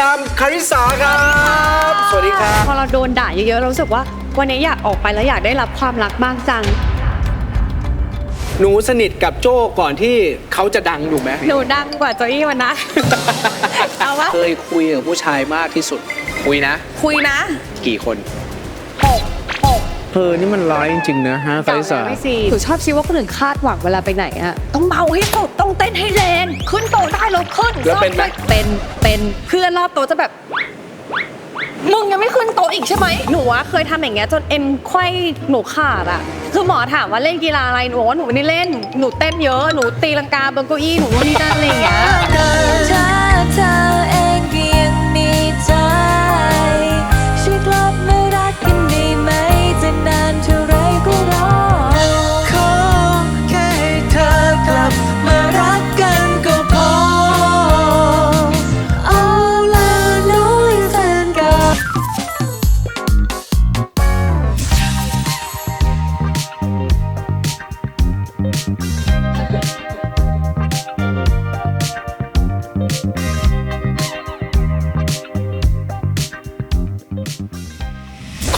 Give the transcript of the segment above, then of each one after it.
ดามคาริสาครับ สวัสดีครับ พอเราโดนด่าเยอะๆ เรารู้สึกว่า วันนี้อยากออกไปแล้วอยากได้รับความรักบ้างจัง หนูสนิทกับโจ้ก่อนที่เขาจะดังถูกไหมหนูดังกว่าโจอี้วันนะเอาวะเคยคุยกับผู้ชายมากที่สุด คุยนะ คุยนะ กี่คนหกหกเธอนี่มันร้ายจริงๆนะฮะคาริสาไม่สิหนูชอบคิดว่าคนอื่นคาดหวังเวลาไปไหนอะต้องเมาให้สุดต้องเต้นให้แรงขึ้นโตะได้แล้วขึ้นแล้วเป็นไหมเป็นเป็นเพื่อนรอบโต๊ะจะแบบมึงยังไม่ขึ้นโต๊ะอีกใช่ไหม หนูอะเคยทำอย่างเงี้ยจนเอ็นไขว้หนูขาดอะคือหมอถามว่าเล่นกีฬาอะไร หนูบอกว่าหนูไม่ได้เล่น หนูเต้นเยอะ หนูตีลังกาบนเก้าอี้ หนูนู่นนี่นั่นอะไรอย่างเงี้ย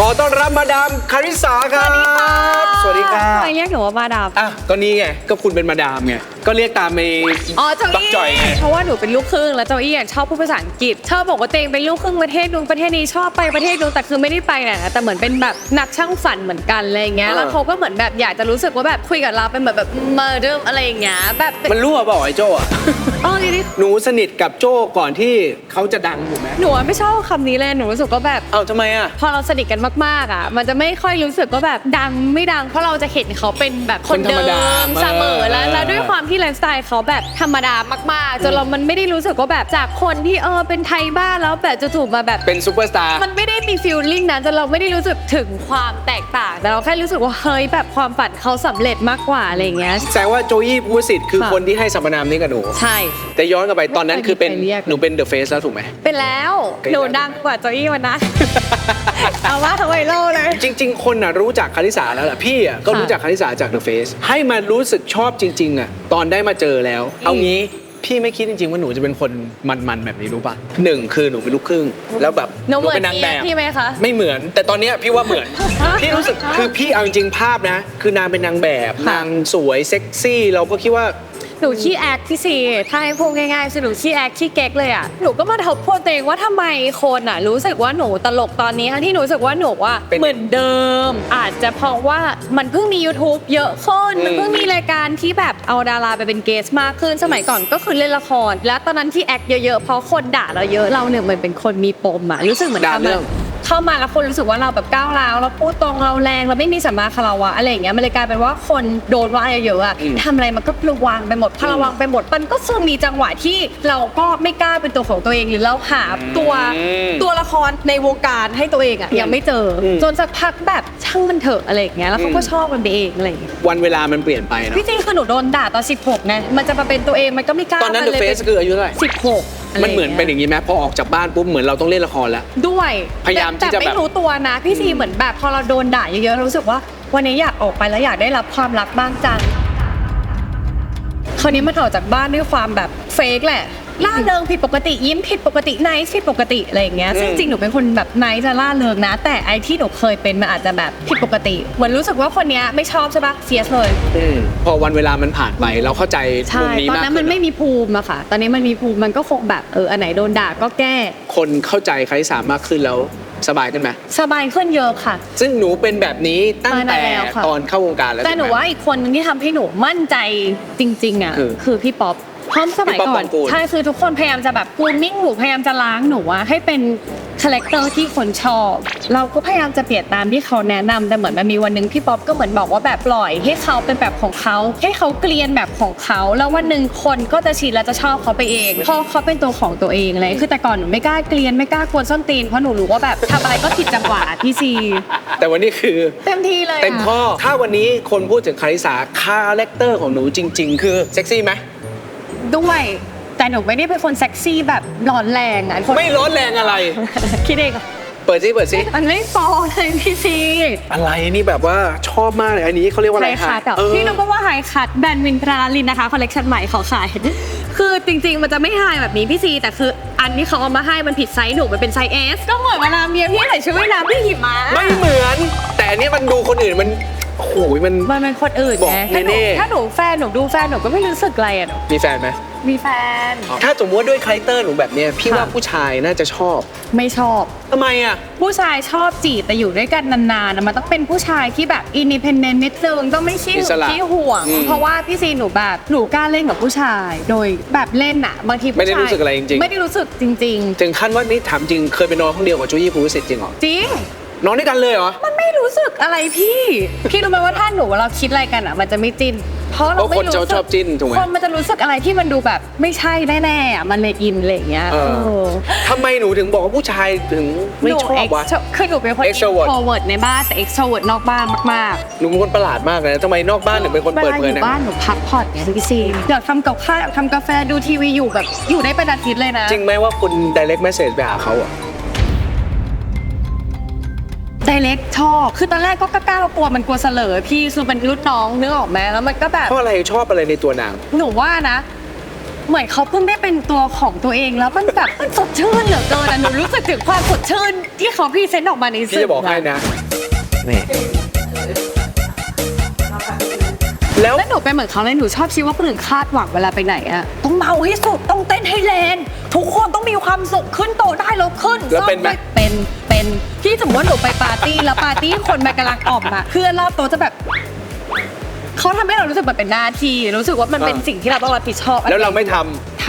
ขอต้อนรับมาดามคาริสาครับ สวัสดีครับทำไมเรียกหนูว่ามาดามอะก็นี่ไง ก็คุณเป็นมาดามไง ก็เรียกตามในอ๋อเจ้าบักอี้จ่อยไง เพราะว่าหนูเป็นลูกครึ่งแล้วเจ้าอี้อะชอบพูดภาษาอังกฤษชอบบอกว่าตัวเองเป็นลูกครึ่งประเทศนู้นประเทศนี้ชอบไปประเทศนู้นแต่คือไม่ได้ไปนะแต่เหมือนเป็นแบบนักช่างฝันเหมือนกันอะไรอย่างเงี้ยเออ แล้วเขาก็เหมือนแบบอยากจะรู้สึกว่าแบบคุยกับเราเป็นแบบแบบมาเดิมอะไรอย่างเงี้ยแบบเป็นมันรั่วเปล่าไอ้โจ้อะ อ๋อนี่นี่หนูสนิทกับโจ้ก่อนที่เขาจะดังถูกไหมหนูอะไม่ชอบคำนี้เลยหนูรู้สึกว่าแบบ เอ้าทำไมอะ พอเราสนิทกันมากๆอะ มันจะไม่ค่อยรู้สึกว่าแบบดังไม่ดัง เพราะเราจะเห็นเขาเป็นแบบคนคนธรรมเดิดามเสมอแล้วเออแล้วด้วยความที่ไลฟ์สไตล์เขาแบบธรรมดามากๆจนเรามันไม่ได้รู้สึกว่าแบบจากคนที่เออเป็นไทยบ้านแล้วแบบจะถูกมาแบบ เป็นซูเปอร์สตาร์ มันไม่ได้มีฟีลลิ่งนั้นจนเราไม่ได้รู้สึกถึงความแตกต่าง แต่เราแค่รู้สึกว่าเฮ้ยแบบความฝันเขาสำเร็จมากกว่าอะไรอย่างเงี้ย แสดงว่าโจยี่พูดสิทธิ์คือค่ะ คนที่ให้สมรนามนี้กับหนู ใช่แต่ย้อนกลับไปตอนนั้นคือเป็นไม่เคยมีใครเรียกหนูเป็นเดอะเฟสแล้วถูกไหมเป็นแล้วเกรดหนูดังกว่าโจอี้วันนะเอาว่าทำไมเล่าเลย จริง ๆ คนน่ะรู้จักคาริสาแล้วล่ะพี่อะก็ค่ะรู้จักคาริสาจากเดอะเฟสให้มารู้สึกชอบจริง ๆอะตอนได้มาเจอแล้ว เอางี้พี่ไม่คิดจริงๆ ว่าหนูจะเป็นคนมันๆ แบบนี้รู้ป่ะหนึ่งคือหนูเป็นลูกครึ่ง แล้วแบบหนูเหมือนเป็นนางแบบพี่ไหมคะไม่เหมือน แต่ตอนเนี้ยพี่ว่าเหมือน พี่รู้สึกคือพี่เอาจริงๆภาพนะ คือนางเป็นนางแบบค่ะนางสวยเซ็กซี่ เราก็คิดว่า หนูขี้แอคพี่ซีถ้าให้พูดง่ายๆคือหนูขี้แอคขี้เก๊กเลยอะหนูก็มาทบทวนตัวเองว่าทำไมคนอะ รู้สึกว่าหนูตลกตอนนี้ทั้งที่หนูรู้สึกว่าหนูว่าเป็นเหมือนเดิม อาจจะเพราะว่ามันเพิ่งมี YouTube เยอะขึ้นอืมมันเพิ่งมีรายการที่แบบเอาดาราไปเป็นเกสมากขึ้นสมัยก่อนก็คือเล่นละคร แล้วตอนนั้นที่แอคเยอะๆเพราะคนด่าเราเยอะเราเนี่ยเหมือนเป็นคนมีปมอะรู้สึกเหมือนด่าทำเรื่แบองบ เข้ามาแล้วคนรู้สึกว่าเราแบบก้าวร้าวเราพูดตรงเราแรงเราไม่มีสัมมาคารวะอะไรอย่างเงี้ยมันเลยกลายเป็นว่าคนโดนว่าเยอะๆอะอืมทำอะไรมันก็ระวังไปหมดพอระวังไปหมดมันก็ซึ่งมีจังหวะที่เราก็ไม่กล้าเป็นตัวของตัวเองหรือเราหาตัวอืมตัวละครในวงการให้ตัวเองอะยังไม่เจออม จนสักพักแบบช่างมันเถอะอะไรอย่างเงี้ยแล้วเขาก็อืมชอบมันไปเองอะไรอย่างเงี้ยวันเวลามันเปลี่ยนไปเนอะพี่จริงคือหนูโดนด่าตอน16ไงมันจะมาเป็นตัวเองมันก็ไม่กล้าตอนนั้นมัเดอะลยเฟสคืออายุเท่าไหร่ 16ะไรมันเหมือนเป็นอย่างนี้ไหมพอออกจากบ้านปุ๊บเหมือนเราต้องเล่นละครแล้ว ด้วยพยายามแต่ที่จะแต่แบบ ไม่รู้ตัวนะพี่ซีเหมือนแบบพอเราโดนด่าเยอะๆเรารู้สึกว่า วันนี้อยากออกไปแล้วอยากได้รับความรักบ้างจังคราวนี้มันออกจากบ้านด้วยความแบบเฟกแหละ ล่าเริงผิดปกติยิ้มผิดปกติไนท์ผิดปกติอะไรอย่างเงี้ยซึ่งอืมจริงหนูเป็นคนแบบไนท์จะล่าเริงนะ แต่ไอที่หนูเคยเป็นมันอาจจะแบบผิดปกติเหมือนรู้สึกว่าคนเนี้ยไม่ชอบใช่ปะเสียเลย อืมพอวันเวลามันผ่านไปเราเข้าใจมุใช่มนี้ตอนมากนั้นมันขึ้ไม่มีภูมิอะค่ะ ตอนนี้มันมีภูมิมันก็คงแบบเอออันไหนโดนด่าก็แก้ คนเข้าใจคาริสามากขึ้นแล้วสบายขึ้นไหมสบายขึ้นเยอะค่ะ ซึ่งหนูเป็นแบบนี้ตั้งมานานแต่แล้วค่ะ ตอนเข้าวงการแล้วแต่หนูถูกไม ว่าอีกคนนึงที่ทำให้หนูมั่นใจจริง ๆอะคือ คือพี่ป๊อป เพราะสมัยพี่ป๊อปก่อนปองกูล ใช่คือทุกคนพยายามจะแบบกูมิ่งหนูพยายามจะล้างหนูอะให้เป็นคาแรคเตอร์ที่คนชอบ เราก็พยายามจะเปลี่ยนตามที่เขาแนะนำแต่เหมือนมันมีวันหนึงพี่ป๊อปก็เหมือนบอกว่าแบบปล่อยให้เขาเป็นแบบของเขาให้เขาเกลียนแบบของเขาแล้ววันหนึ่งคนก็จะชินและจะชอบเขาไปเองเพราะเขาเป็นตัวของตัวเองเลยคือแต่ก่อนหนูไม่กล้าเกลียนไม่กล้ากวนส้นตีนเพราะหนูรู้ว่าแบบทำอะไรก็ผิดจังหวะพี่ซีแต่วันนี้คือ เต็มที่เลยอะ เต็มข้อ ถ้าวันนี้คนพูดถึงคาริสาคาแรคเตอร์ของหนูจริง ๆ คือ เซ็กซี่ไหม ด้วย แต่หนูไม่ได้เป็นคนเซ็กซี่แบบร้อนแรงอะคนไม่ร้อนแรงอะไร คิดเองอะปเปิดซิเปิดซิมันไม่ฟอเลยพี่ซีอะไรนี่แบบว่าชอบมากเลยอันนี้เขาเรียกว่าไฮอะไรคัทเออ พี่รู้ป่ะว่าไฮคัทแบรนด์วินทราลินนะคะคอลเลคชันใหม่เขาขาย คือจริง ๆ มันจะไม่ไฮแบบนี้พี่ซีแต่คืออันที่เขาเอามาให้มันผิดไซส์หนูมันเป็นไซส์ S ก็เหมือนเวลาเมียพี่ใส่ชุดว่ายน้ำพี่หิมะ ไม่เหมือน แต่อันนี้มันดูคนอื่นมัน โอ้โหมัน มันเป็นคนอื่นบอกไงถ้าหนูเน่ๆ ถ้าหนูแฟนหนูดูแฟนหนูก็ไม่รู้สึกอะไรอะหนูมีแฟนไหมมีแฟน ถ้าสมมติว่าด้วยคาแรคเตอร์หนูแบบเนี้ยพี่ว่าค่ะ ผู้ชายน่าจะชอบไม่ชอบ ทำไมอะ ผู้ชายชอบจีบแต่อยู่ด้วยกันนานๆอะมันต้องเป็นผู้ชายที่แบบอินดิเพนเดนต์นิดนึงต้องไม่ชี้อิสระขี้ห่วง อืมเพราะว่าพี่ซีหนูแบบหนูกล้าเล่นกับผู้ชาย โดยแบบเล่นอะบางทีผู้ไม่ได้ชายรู้สึกอะไรจริงๆ ไม่ได้รู้สึกจริง ถึงขั้นว่านี่ถามจริงเคยไปนอนห้องเดียวกับจุยี่ภูวิสิทธิ์จริงเหรอ ๆ จริง นอนด้วยกันเลยเหรอ มันไม่รู้สึกอะไรพี่ พี่รู้ไหมว่าถ้าหนูเราคิดอะไรกันอะมันจะไม่จิ้นเพราะเราเพราะไม่คนรู้จะสึกชอบจิ้นถูกไหม คนมันจะรู้สึกอะไรที่มันดูแบบไม่ใช่แน่ๆอะมันเลยอินอะไรอย่างเงี้ยเออเออ ทำไมหนูถึงบอกว่าผู้ชายถึงไม่ชอบวะหนู extro- คือหนูเป็นคน Extrovert introvert ในบ้านแต่ extrovert นอกบ้านมากๆหนูเป็นคนประหลาดมากเลยนะทำไมนอกบ้านถึงเป็นคนเปิดเผยวลาอนะยู่บ้านหนูพักผ่อนไงพี่ซีอยากทำกับข้าวอยากทำกาแฟดูทีวีอยู่แบบอยู่ได้เป็นอาทิตย์เลยนะ จริงไหมว่าคุณ direct message ไปหาเขาอะ ไดเล็กชอบ คือตอนแรกก็กล้ากลัวมันกลัวเสลอพี่คือเป็นรุ่นน้องนึกออกไหมแล้วมันก็แบบ เพราะอะไรชอบอะไรในตัวนาง หนูว่านะ เหมือนเขาเพิ่งได้เป็นตัวของตัวเองแล้วมันแบบ มันสดชื่นเหลือเกินอะหนูรู้สึกถึงความสดชื่นที่เขาพรีเซนต์ออกมาในพี่สื่จะบอกให้นะ นี่แล้วแล้วหนูเป็นเหมือนเขาเลยหนูชอบคิดว่าคนอื่นคาดหวังเวลาไปไหนอะต้องเมาให้สุดต้องเต้นให้แรงทุกคนต้องมีความสุขขึ้นโตะได้แล้วขึ้นแล้วเป็นไหมซ่อด้เป็น เป็นที่สมมติว่าหนูไปปาร์ตี้แล้วปาร์ตี้คนมากำลังออกมาเพื่อนรอบโต๊ะจะแบบเขาทำให้เรารู้สึกแบบเป็นหน้าที่รู้สึกว่ามันเป็นสิ่งที่เราต้องรับผิดชอบแล้วเราไม่ทำ ท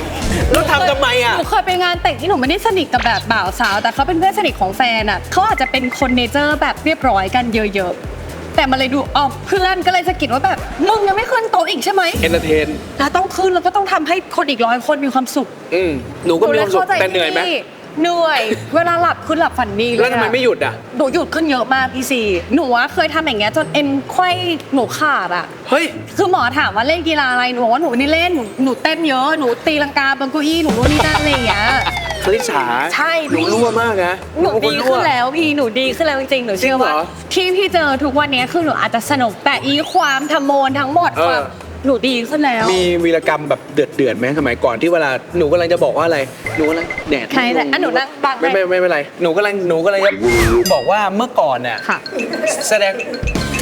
ำแล้วทำทำไมอะหนูเคยไปงานแต่งที่หนูไม่ได้สนิทกับแบบบ่าวสาว แต่เขาเป็นเพื่อนสนิทของแฟนอะเขาอาจจะเป็นคนเนเจอร์แบบเรียบร้อยกันเยอะๆ แต่มันเลยดูอ๋อเพื่อนก็เลยสะกิดว่าแบบ มึงยังไม่ขึ้นโต๊ะอีกใช่ไหมเอนเตอร์เทน แล้วต้องขึ้นแล้วก็ต้องทำให้คนอีกร้อยคนมีความสุข อืมหนูก็มีความสุขหนูลแต่เหนื่อยไหมพี่ เหนื่อย เวลาหลับคือหลับฝันดีเลยแล้วทำไมอะไม่หยุดอะ หนูหยุดขึ้นเยอะมากพี่ซีหนูว่าเคยทำอย่างเงี้ยจนเอ็นไขว้หนูขาดอะ เฮ้ย คือหมอถามว่าเล่นกีฬาอะไรหนูบอกว่าหนูไม่ได้เล่นหนูหนูเต้นเยอะหนูตีลังกาบนเก้าอี้หนูนู่นนี่นั่นอะไรอย่างเงี้ย คลิสาใช่หนูรั่วมากนะหนูเป็ดีคขึ้นรั่แล้วพี่หนูดีขึ้นแล้วจริงๆหนูเชื่อว่าจริงเหรอที่พี่เจอทุกวันเนี้ยคือหนูอาจจะสนุกแต่อีความทำโมนทั้งหมดเออความ หนูดีขึ้นแล้ว มีวีรกรรมแบบเดือดเดือดๆไหมสมัยก่อนที่เวลาหนูกำลังจะบอกว่าอะไรหนูกำลังแดดใครแต่อันหนูนั่งบังไม่ไม่ไม่ไม่เป็นไรหนูกำลังหนูกำลังจะบอกว่าเมื่อก่อนเนี่ยค่ะ แสดง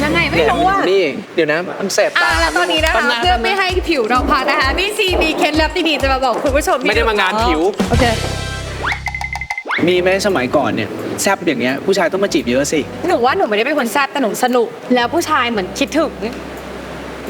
ยังไงไม่รู้อะนี่เดี๋ยวนะมันแสบอะตาแล้วตอนนี้นะคะแป๊บเพื่อแป๊บไม่ให้ผิวเราพังนะคะพี่ซีมีเคล็ดลับดีๆจะมาบอกคุณผู้ชมที่ไม่ได้มางานผิว โอเค มีไหมสมัยก่อนเนี่ยแซบอย่างเงี้ยผู้ชายต้องมาจีบเยอะสิ หนูว่าหนูไม่ได้เป็นคนแซ่บแต่หนูสนุก แล้วผู้ชายเหมือนคิดถึง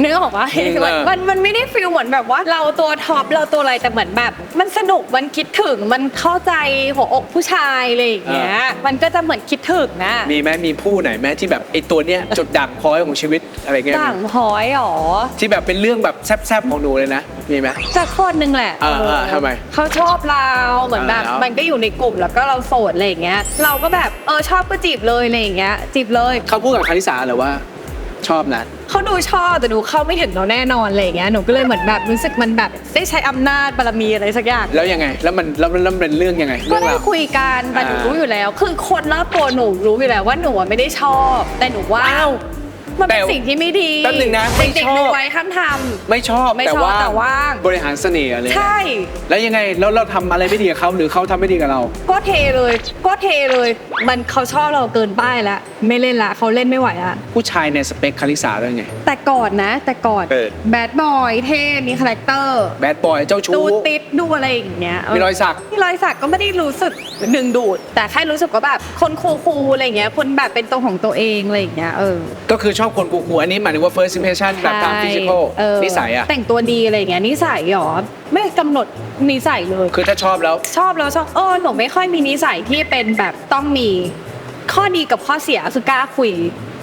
เนื้อของว่าอืมมันมันมันไม่ได้ฟีลเหมือนแบบว่า เราตัวท็อปเราตัวอะไรแต่เหมือนแบบ มันสนุกมันคิดถึงมันเข้าใจหัวอกผู้ชายอะไรอย่างเงี้ยมันก็จะเหมือนคิดถึงนะมีไหมมีผู้ไหนไหมที่แบบไอ้ตัวเนี้ยจุดด่างพร้อยของชีวิตอะไรเงี้ยต่างพอยหรอที่แบบเป็นเรื่องแบบแซบๆของหนูเลยนะมีไหมจากคนหนึ่งแหละอ่าอ่าทำไมเขาชอบเราเหมือนแบบอ่าแล้วมันก็อยู่ในกลุ่มแล้วก็เราโสดอะไรอย่างเงี้ยเราก็แบบเออชอบก็จีบเลยอะไรอย่างเงี้ยจีบเลยเขาพูดกับคาริสาเหรือว่า ชอบนะเขาดูชอบแต่ดูเข้าไม่ถึงเราแน่นอนอะไรอย่างเงี้ยหนูก็เลยเหมือนแบบรู้สึกมันแบบได้ใช้อำนาจบารมีอะไรสักอย่าง แล้วยังไง แล้วมันแล้วมันแล้วมันเป็นเรื่องยังไงก็เรื่องได้ราว คุยกันแต่หนูอ่ารู้อยู่แล้ว คือคนรอบตัวหนูรู้อยู่แล้วว่าหนูอะไม่ได้ชอบ แต่หนูว่าอ้าว มันเป็นแต่สิ่งที่ไม่ดีแป๊บนึงนะไม่เด็กชอบ ๆดูไว้ห้ามทไม่ชอบไม่แต่ชอบว่าแต่ว่างบริหารเสน่ห์อะไรำใช่ แล้วยังไงแล้วเราทำอะไรไม่ดีกับเขาหรือเขาทำไม่ดีกับเรา ก็เทเลย ก็เทเลย มันเขาชอบเราเกินป้ายแล้ว ไม่เล่นละเขาเล่นไม่ไหวละ ผู้ชายในสเปคคาริสาเป็นไง แต่ก่อนนะ แต่ก่อนเออ แบดบอยเท่มีคาแรคเตอร์แบดบอยเจ้าชู้ ดูติดดูอะไรอย่างเงี้ยเมีรอยสัก มีรอยสักก็ไม่ได้รู้สึกดึงดูด แต่แค่รู้สึกว่าแบบคนคูลๆอะไรอย่างเงี้ยคนแบบเป็นตัวของตัวเองอะไรอย่างเงี้ยเออ ก็คือชอบคนกูๆอันนี้หมายถึงว่า first impression แบบตามฟิสิกอลเออนิสัยอะ แต่งตัวดีอะไรอย่างเงี้ยนิสัยหรอไม่กำหนดนิสัยเลย คือถ้าชอบแล้ว ชอบแล้วชอบเออหนูไม่ค่อยมีนิสัยที่เป็นแบบต้องมีข้อดีกับข้อเสียคือกล้าคุย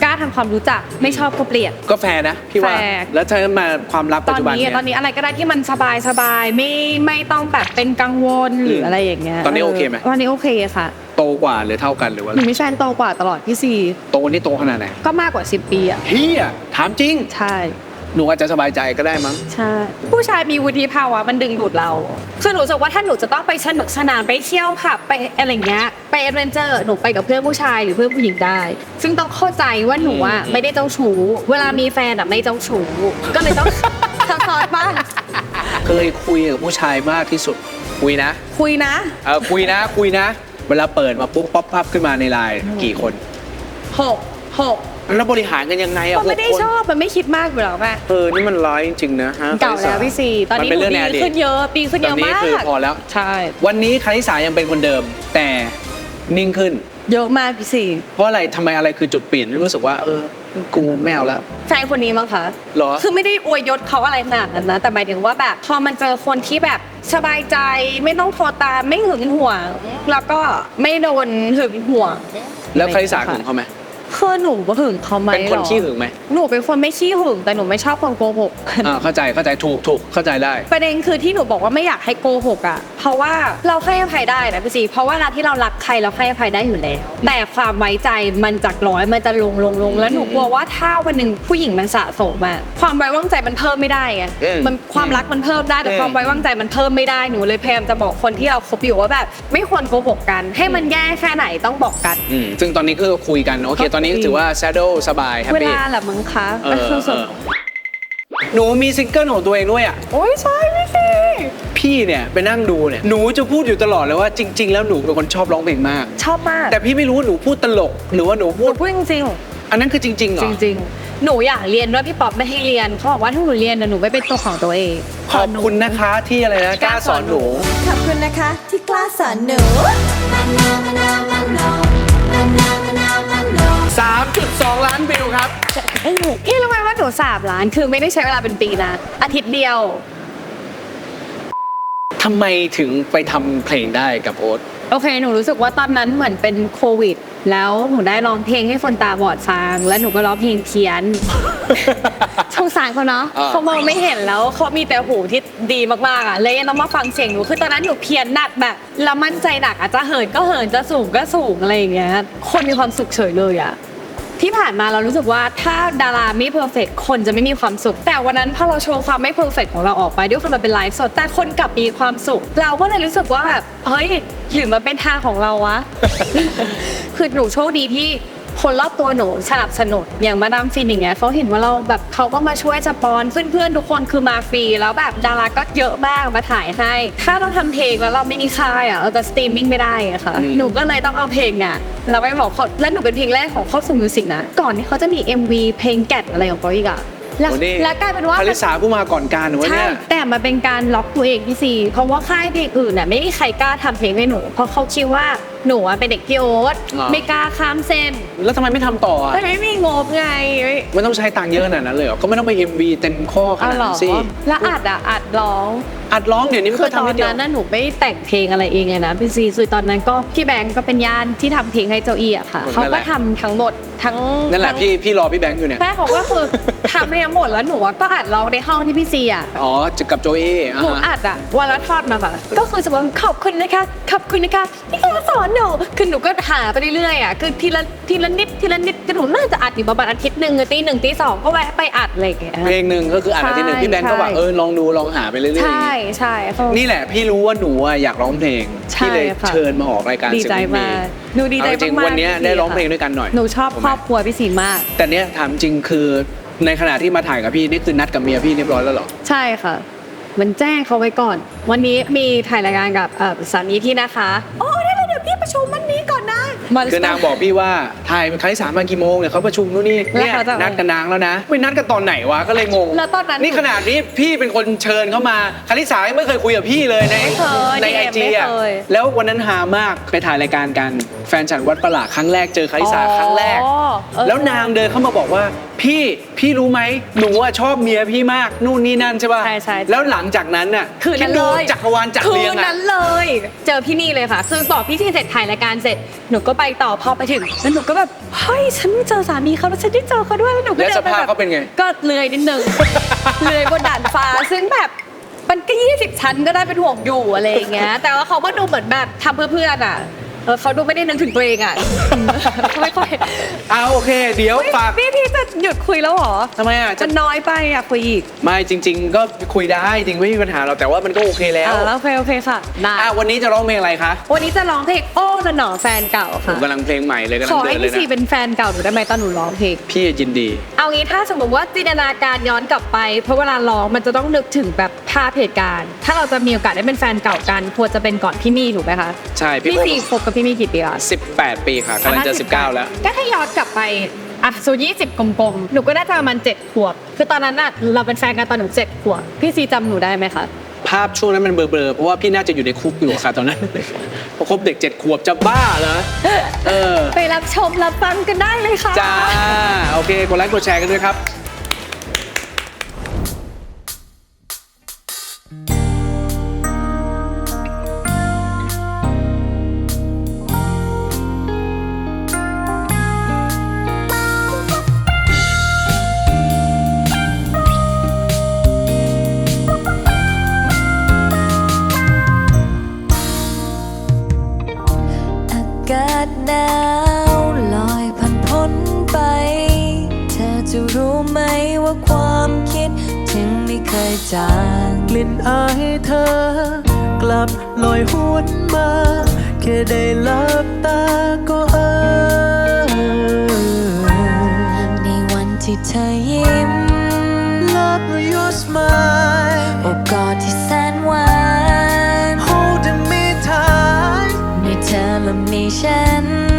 กล้าทำความรู้จักไม่ชอบก็เปลี่ยน ก็แฟร์นะ พี่ว่า แฟร์ แล้วถ้ามาความรักตปัจอนจุบันนี้เนี่ย ตอนนี้อะไรก็ได้ที่มันสบายสบายไม่ไม่ต้องแบบเป็นกังวลหรืออะไรอย่างเงี้ยตอนนี้โอเคไหม ตอนนี้โอเคค่ะ โตกว่าหรือเท่ากันหรือว่าหนูมีแฟนโตกว่าตลอดพี่ซีโตนี่โตขนาดไหนก็มากกว่า 10 ปีอะเฮียถามจริง ใช่ หนูอาจจะสบายใจก็ได้มั้ง ใช่ ผู้ชายมีวุฒิภาวะมันดึงดูดเราคือหนูรู้สึกว่าถ้าหนูจะต้องไปสนุกสนานไปเที่ยวค่ะไปอะไรเงี้ยไปแอดเวนเจอร์หนูไปกับเพื่อนผู้ชายหรือเพื่อนผู้หญิงได้ ซึ่งต้องเข้าใจว่าหนูอะไม่ได้เจ้าชู้เวลามีแฟนอะไม่เจ้าชู้ก็เลยต้องซัพพอร์ตบ้างเคยคุยกับผู้ชายมากที่สุด คุยนะ คุยนะ เออคุยนะคุยนะ เวลาเปิดมาปุ๊บป๊อปพับขึ้นมาในไลน์กี่คนหกหกแล้วบริหารกันยังไงอะมันไม่ได้หกคนชอบมันไม่คิดมากอยู่แล้วแม่เออนี่มันร้ายจริงๆนะฮะเก่าแล้วพี่ซีตอนนี้มัหเป็นูเรื่องในอดีดีตขึ้นเยอะดีขึ้นเยอะตอนนี้มากคือพอแล้ว ใช่ วันนี้คาริสายังเป็นคนเดิม แต่นิ่งขึ้น เยอะมากพี่ซีเพราะอะไรทำไมอะไรคือจุดเปลี่ยนที่รู้สึกว่าเออ กูไม่เอาแล้ว แฟนคนนี้มั้งคะเหรอ คือไม่ได้อวยยศเขาอะไรขนาดนั้นนะ แต่หมายถึงว่าแบบพอมันเจอคนที่แบบสบายใจไม่ต้องโทรตามไม่หึงหวง แล้วก็ไม่โดนหึงหวงแล้วคาริสาหึงเขาไหม คือหนูหึงเขาไหมเป็นคนหรอขี้หึงไหมหนูเป็นคนไม่ขี้หึงแต่หนูไม่ชอบคนโกหก อ่าเข้าใจเข้าใจถูกถูกเข้าใจได้ ประเด็นคือที่หนูบอกว่าไม่อยากให้โกหกอะ เพราะว่าเราให้อภัยได้นะพี่ซีเพราะว่าเวลาที่เรารักใครเราให้อภัยได้อยู่แล้วแต่ความไว้ใจมันจากร้อยมันจะลงลงลงแล้วหนูกลัวว่าถ้าวันหนึ่งผู้หญิงมันสะสมอะความไว้วางใจมันเพิ่มไม่ได้ไงอืมมันความรักมันเพิ่มได้แต่อืม ความไว้วางใจมันเพิ่มไม่ได้หนูเลยพยายามจะบอกคนที่เราคบอยู่ว่าแบบ ไม่ควรโกหกกัน ให้มันแย่แค่ไหนต้องบอกกัน อืมซึ่งตอนนี้ก็คุยกันโอเคตอนนี้ถือว่า saddle สบายแฮปเวปี้ ลาแหละมั้งคะเออเออ หนูมีซิงเกิลของตัวเองด้วยอะ โอ้ยใช่พี่ซีพี่เนี่ยไปนั่งดูเนี่ย หนูจะพูดอยู่ตลอดเลยว่าจริง ๆ แล้วหนูเป็นคนชอบร้องเพลงมาก ชอบมากแต่พี่ไม่รู้ว่าหนูพูดตลก หรือว่าหนูหพูนูด พูดจริงๆอันนั้นคือจริงๆเหรอจริง ๆ หนูอยากเรียนด้วยพี่ป๊อปไม่ให้เรียนเขาบอกว่าถ้าหนูเรียนน่ะหนูไม่เป็นตัวของตัวเองขอบคุณนะคะที่อะไรนะกล้าสอนหนู ขอบคุณนะคะที่กล้าสอนหนู 3.2 ล้านวิวครับพี่รู้ไหมว่าหนูสามล้านคือไม่ได้ใช้เวลาเป็นปีนะ อาทิตย์เดียว ทำไมถึงไปทำเพลงได้กับโอ๊ต โอเค หนูรู้สึกว่าตอนนั้นเหมือนเป็นโควิด แล้วหนูได้ร้องเพลงให้คนตาบอดฟัง แล้วหนูก็ร้องเพลงเพี้ยน สงสารเขาเนาะอ่า เขามองไม่เห็นแล้วเขามีแต่หูที่ดีมากๆอะเลยยังต้องมาฟังเสียงหนูคือตอนนั้นหนูเพี้ยนหนักแบบแล้วมั่นใจหนักอาจจะเหินก็เหินจะสูงก็สูงอะไรอย่างเงี้ยคนมีความสุขเฉยเลยอะ ที่ผ่านมาเรารู้สึกว่าถ้าดาราไม่เพอร์เฟกคนจะไม่มีความสุข แต่วันนั้นพอเราโชว์ความไม่เพอร์เฟกของเราออกไปด้วยคนมันเป็นไลฟ์สดแต่คนกลับมีความสุข เราก็เลยรู้สึกว่าแบบเฮ้ยหรือมันเป็นทางของเราวะ คือหนูโชคดีที่ คนรอบตัวหนูสนับสนุนอย่างมาดามฟินอย่างเงี้ยเขาเห็นว่าเราแบบเขาก็มาช่วยสปอนเพื่อนๆทุกคนคือมาฟรี แล้วแบบดาราก็เยอะมากมาถ่ายให้ ถ้าเราทำเพลงแล้วเราไม่มีค่ายอะเราจะสตรีมมิ่งไม่ได้อะค่ะอืมหนูก็เลยต้องเอาเพลงอะเราไปบอกเขาและหนูเป็นเพลงแรกของเข้าสู่มิวสิกนะก่อนที่เขาจะมี MV เพลงแกะอะไรของเขาอีกอะแล้วโอ้นี่แล้วกลายเป็นว่าคาริสาผู้มาก่อนการหนูว่าใช่เนี่ยแต่มันเป็นการล็อกตัวเองพี่ซีเพราะว่าค่ายเพลงอื่นน่ะไม่มีใครกล้าทำเพลงให้หนู เพราะเขาคิดว่า หนูอะเป็นเด็กพี่โอ๊ตอ่าไม่กล้าข้ามเส้นแล้วทำไมไม่ทำต่ออะแต่ไม่มีงบไงไม่ต้องใช้ตังค์เยอะขนาดนั้นเลยเหรอก็ไม่ต้องไป MV เต็มข้อขอ๋อนาดเหรอนั้นสิแล้วอัดอะอัดร้อง อัดร้องเดี๋ยวนี้มันคืก็อตทำอนนิดเดียวนั้นน่ะหนูไม่แต่งเพลงอะไรเองเลยนะพี่ซีคือตอนนั้นก็พี่แบงก์ก็เป็นญาติที่ทำเพลงให้เจ้าอี้อะค่ะเขาก็ทำทั้งหมดทั้งนั่นแหละทั้งพี่พี่รอพี่แบงค์อยู่เนี่ย แม่เขาก็คือทำให้ทั้งหมดแล้วหนูอะก็อัดร้องในห้องที่พี่ซีอะอ๋อจะกับโจเออ่าหนูฮะอัดอะวันละทอดมาแบบก็คือจะบอกขอบคุณนะคะขอบคุณนะคะที่มาสอนหนูคือหนูก็หาไปเรื่อยๆอะคือทีละทีละนิดทีละนิดคือหนูน่าจะอัดอยู่ประมาณอาทิตย์หนึ่งตีหนึ่งตีสองก็แวะไปอัดอะไรอย่างเงี้ยเพลงหนึ่งก็คืออ่านอาทิตย์หนึ่งใช่พี่แบงค์ก็แบบใช่เออลองดูลองหาไปเรื่อยๆอย่างใช่งี้ใช่เขานี่แหละพี่รู้ว่าหนูอะอยากร้องเพลงใช่พี่เลยค่ะเชิญมาออกรายการดีใจเสียงเพลมางกหนูดีใจเอาจริงมากๆวันเนี้ยพี่ได้ร้องค่ะเพลงด้วยกันหน่อยหนูชอบถูกคไหมรอบครัวพี่สีมาก แต่เนี้ยถามจริงคือในขณะที่มาถ่ายกับพี่นี่คือนัดกับเมียพี่เรียบร้อยแล้วเหรอใช่ค่ะมันแจ้งเขาไว้ก่อน วันนี้มีถ่ายรายการกับเอ่อสามีพี่นะคะโอ้ พี่ประชุมวันนี้ก่อนนะมาคือนางบอกพี่ว่าถ่ายครั้งที่สามมากี่โมงเนี่ยเขาประชุมนู่นนี่เนี่ยเขาจะนัดกับนางแล้วนะไม่นัดกันตอนไหนวะก็เลยงงแล้วตอนนั้นนี่ขนาดนี้พี่เป็นคนเชิญเขามาคาริสายังไม่เคยคุยกับพี่เลยในไม่เคยในไอจีไม่อะเคย แล้ววันนั้นหามากไปถ่ายรายการกัน แฟนฉันวัดประหลาดครั้งแรกเจอคาริสาครั้งแรก อ๋อเออ แล้วนางเดินเข้ามาบอกว่า พี่พี่รู้ไหมหนูอะชอบเมียพี่มากนู่นนี่นั่นใช่ป่ะใช่ใช่ แล้วหลังจากนั้นน่ะคืนนั้นคิดเลดูยจักรวาลจักรคืเรียงนอะนั้นเลย เจอพี่นี่เลยค่ะ คือบอกพี่ที่เสร็จถ่ายรายการเสร็จ หนูก็ไปต่อพอไปถึง แล้วหนูก็แบบ เฮ้ย ฉันเจอสามีเขาแล้วฉันได้เจอเขาด้วย แล้วหนูก็แล้วเดิสนไปภาพแบบเขาเป็นไง ก็เลื่อยนิดนึง เลื่อยบนด่านฟ้า ซึ่งแบบมันก็ยี่สิบชั้นก็ได้เป็นห่วงอยู่อะไรอย่างเงี้ย แต่ว่าเขาก็ดูเหมือนแบบทำเพื่อเพื่อนอะ เออเขาดูไม่ได้นึกถึงตัวเองอะ ไม่ค่อยเอาโอเค เดี๋ยวฝากพี่พี่จะหยุดคุยแล้วเหรอทำไมอะจะจะน้อยไปอยากคุยอีกไม่จริง ๆ ก็คุยได้จริงไม่มีปัญหาเราแต่ว่ามันก็โอเคแล้วอ่าแล้วโอเคโอเคค่ะได้อะวันนี้จะร้องเพลงอะไรคะวันนี้จะร้องเพลงโอ้ละหนอแฟนเก่าผค่ะ มกำลังเพลงใหม่เลยกำลัขงอเดิให้นเลยพี่ซีนะเป็นแฟนเก่าหนูได้ไหมตอนหนูร้องเพลง พี่ยินดี เอางี้ถ้าสมมติว่าจินตนาการย้อนกลับไป เพราะเวลาร้องมันจะต้องนึกถึงแบบภาพเหตุการณ์ ถ้าเราจะมีโอกาสได้เป็นแฟนเก่ากัน ควรจะเป็นก่อนพี่มี่ถูกไหมคะใช่พี่พี่โอ้ ซีคบกับพี่มี่กี่ปีละ18 ปีค่ะกำลังจะ 19 แล้ว ก็ถ้าย้อนกลับไปอะสูยี่สิบกลมๆ หนูก็น่าจะประมาณเจ็ดขวบ คือตอนนั้นน่ะเราเป็นแฟนกันตอนหนูเจ็ดขวบ พี่ซีจำหนูได้ไหมคะ ภาพช่วงนั้นมันเบลอๆเพราะว่าพี่น่าจะอยู่ในคุกอยู่ค่ะตอนนั้นเพราะคบเด็ก7ขวบจะบ้าเหรอเออ ไปรับชมรับฟังกันได้เลยค่ะ จ้า โอเค กดไลค์กดแชร์กันด้วยครับากาศหนาวลอยผ่านพ้นไป เธอจะรู้ไหมว่าความคิด ถึงไม่เคยจางกลิ่นอายเธอ กลับลอยหวนมา แค่ได้ลับตาก็เออในวันที่เธอยิ้ม Love your smile โอบกอดที่แสนหวาน เธอและมีฉัน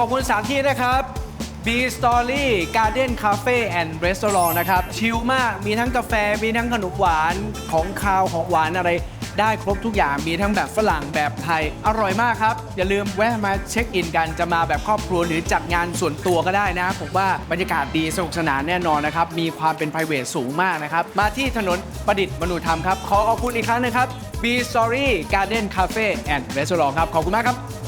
ขอบคุณสถานที่นะครับ B Story Garden Cafe and Restaurant นะครับ ชิลมาก มีทั้งกาแฟ มีทั้งขนมหวาน ของคาว ของหวานอะไร ได้ครบทุกอย่าง มีทั้งแบบฝรั่ง แบบไทย อร่อยมากครับ อย่าลืมแวะมาเช็คอินกัน จะมาแบบครอบครัวหรือจัดงานส่วนตัวก็ได้นะ ผมว่าบรรยากาศดี สนุกสนานแน่นอนนะครับ มีความเป็น p r i v a t สูงมากนะครับ มาที่ถนนประดิษฐ์มนุธรรมครับ ขอขอบคุณอีกครั้งนะครับ B Story Garden Cafe and Restaurant ครับ ขอบคุณมากครับ